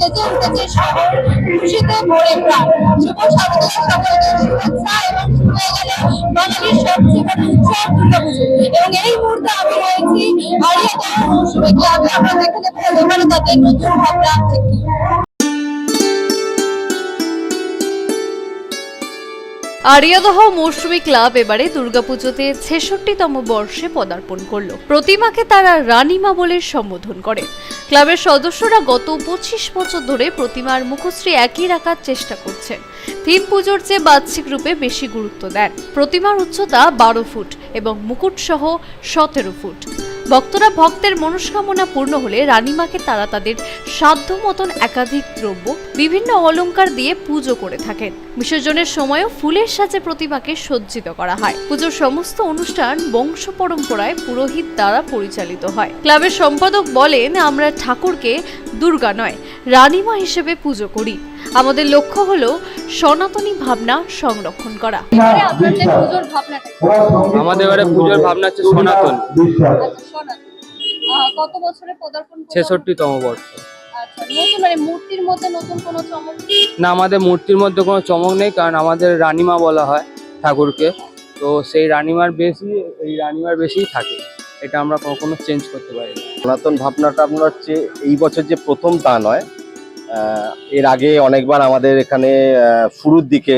সেজে উঠেছে শহর খুশিতে ভরে প্রাণ শুভ স্বাগত সকলকে শুভেচ্ছা এবং শুরু হয়ে গেল সবচেয়ে বড় উৎসব দুর্গাপুজো এবং এই মুহূর্তে আমি রয়েছি আরিয়াতলা মৌসুমী ক্লাবে দেখতে পেতে দেখানো তাদের নতুন ভাবনা থেকে আরিয়াদহ মৌসুমী ক্লাব এবারে দুর্গাপুজোতে ছেষট্টিতম বর্ষে পদার্পণ করল। প্রতিমাকে তারা রানীমা বলে সম্বোধন করে। ক্লাবের সদস্যরা গত পঁচিশ বছর ধরে প্রতিমার মুখশ্রী একই রাখার চেষ্টা করছেন। থিম পুজোর চেয়ে বাহ্যিক রূপে বেশি গুরুত্ব দেন। প্রতিমার উচ্চতা বারো ফুট এবং মুকুট সহ সতেরো ফুট। ভক্তরা ভক্তের মনস্কামনা পূর্ণ হলে রানীমাকে তারা তাদের সাধ্য মতন একাধিক দ্রব্য বিভিন্ন অলংকার দিয়ে পুজো করে থাকেন। বিসর্জনের সময়ও ফুলের সাজে প্রতিমাকে সজ্জিত করা হয়। পুজোর সমস্ত অনুষ্ঠান বংশ পরম্পরায় পুরোহিত দ্বারা পরিচালিত হয়। ক্লাবের সম্পাদক বলেন আমরা ঠাকুরকে দুর্গা নয় রানীমা হিসেবে পুজো করি। আমাদের লক্ষ্য হলো সনাতনী ভাবনা সংরক্ষণ করা। আপনাদের পুজোর ভাবনাটা আমাদের এবারে পুজোর ভাবনা হচ্ছে সনাতন। আচ্ছা কত বছরে পদার্পণ? ছেষট্টিতম বর্ষ। আচ্ছা মানে মূর্তির মধ্যে নতুন কোনো চমক না আমাদের মূর্তির মধ্যে কোনো চমক নেই কারণ আমাদের রানীমা বলা হয় ঠাকুরকে। তো সেই রানীমার বেশি এই রানীমার বেশিই থাকে। এটা আমরা কখনো চেঞ্জ করতে পারি না। সনাতন ভাবনাটা আপনার হচ্ছে এই বছর যে প্রথম তা নয়। আহ, এর আগে অনেকবার আমাদের এখানে আহ, শুরুর দিকে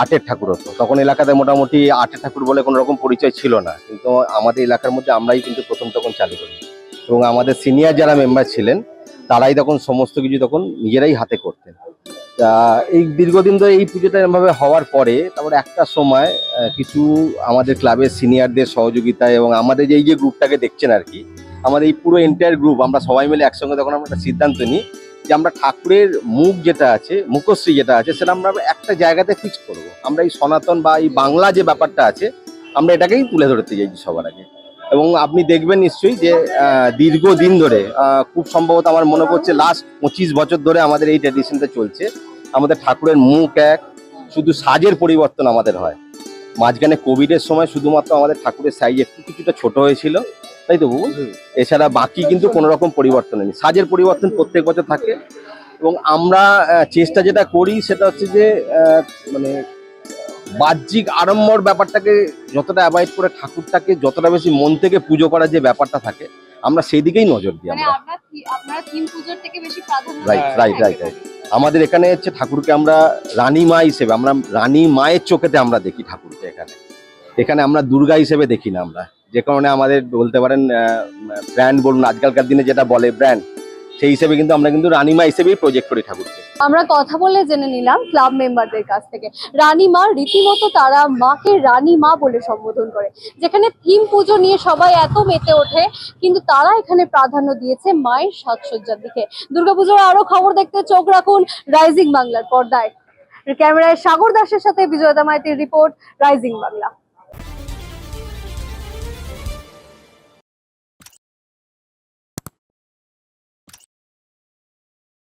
আটের ঠাকুর হতো। তখন এলাকাতে মোটামুটি আটের ঠাকুর বলে কোনো রকম পরিচয় ছিল না। কিন্তু আমাদের এলাকার মধ্যে আমরাই কিন্তু প্রথম তখন চালু করি। এবং আমাদের সিনিয়র যারা মেম্বার ছিলেন, তারাই তখন সমস্ত কিছু তখন নিজেরাই হাতে করতেন। তা এই দীর্ঘদিন ধরে এই পুজোটা এরমভাবে হওয়ার পরে, তারপরে একটা সময় কিছু আমাদের ক্লাবের সিনিয়রদের সহযোগিতায় এবং আমাদের যে এই যে গ্রুপটাকে দেখছেন আর কি, আমাদের এই পুরো এন্টায়ার গ্রুপ আমরা সবাই মিলে একসঙ্গে তখন আমরা একটা সিদ্ধান্ত নিই যে আমরা ঠাকুরের মুখ যেটা আছে, মুখশ্রী যেটা আছে, সেটা আমরা একটা জায়গাতে ফিক্স করব। আমরা এই সনাতন বা এই বাংলা যে ব্যাপারটা আছে, আমরা এটাকেই তুলে ধরতে চাইছি সবার আগে। এবং আপনি দেখবেন নিশ্চয়ই যে দীর্ঘদিন ধরে খুব সম্ভবত আমার মনে করছে লাস্ট পঁচিশ বছর ধরে আমাদের এই ট্র্যাডিশনটা চলছে। আমাদের ঠাকুরের মুখ এক, শুধু সাজের পরিবর্তন আমাদের হয়। মাঝখানে কোভিডের সময় শুধুমাত্র আমাদের ঠাকুরের সাইজ একটু কিছুটা ছোট হয়েছিল। তাই তো বাবু? এছাড়া বাকি কিন্তু কোনো রকম পরিবর্তন নেই সাজের পরিবর্তন প্রত্যেক বছর থাকে। এবং আমরা আহ, চেষ্টা যেটা করি সেটা হচ্ছে যে আহ, মানে বাহ্যিক আড়ম্বর ব্যাপারটাকে যতটা অ্যাভয়েড করে ঠাকুরটাকে যতটা বেশি মন থেকে পুজো করার যে ব্যাপারটা থাকে আমরা সেই দিকেই নজর দিই মানে আমরা। আপনার আপনারা থিম পুজোর থেকে বেশি প্রাধান্য রাইট রাইট রাইট রাইট আমাদের এখানে হচ্ছে ঠাকুরকে আমরা রানী মা হিসেবে আমরা রানী মায়ের চোখেতে আমরা দেখি ঠাকুরকে এখানে। এখানে আমরা দুর্গা হিসেবে দেখি না আমরা। যে কারণে আমাদের বলতে পারেন ব্র্যান্ড বলুন, আজকালকার দিনে যেটা বলে ব্র্যান্ড সেই হিসেবে কিন্তু আমরা কিন্তু রানীমা হিসেবেই প্রজেক্ট করি ঠাকুরকে। আমরা কথা বলে জেনে নিলাম ক্লাব মেম্বারদের কাছ থেকে। রানীমা রীতিমতো তারা মাকে রানী মা বলে সম্বোধন করে। যেখানে থিম পুজো নিয়ে সবাই এত মেতে ওঠে, কিন্তু তারা এখানে প্রাধান্য দিয়েছে মায়ের সাজসজ্জার দিকে। দুর্গাপুজোর আরও খবর দেখতে চোখ রাখুন রাইজিং বাংলার পর্দায়। ক্যামেরায় সাগর দাসের সাথে বিজয়তা মাইতির রিপোর্ট রাইজিং বাংলা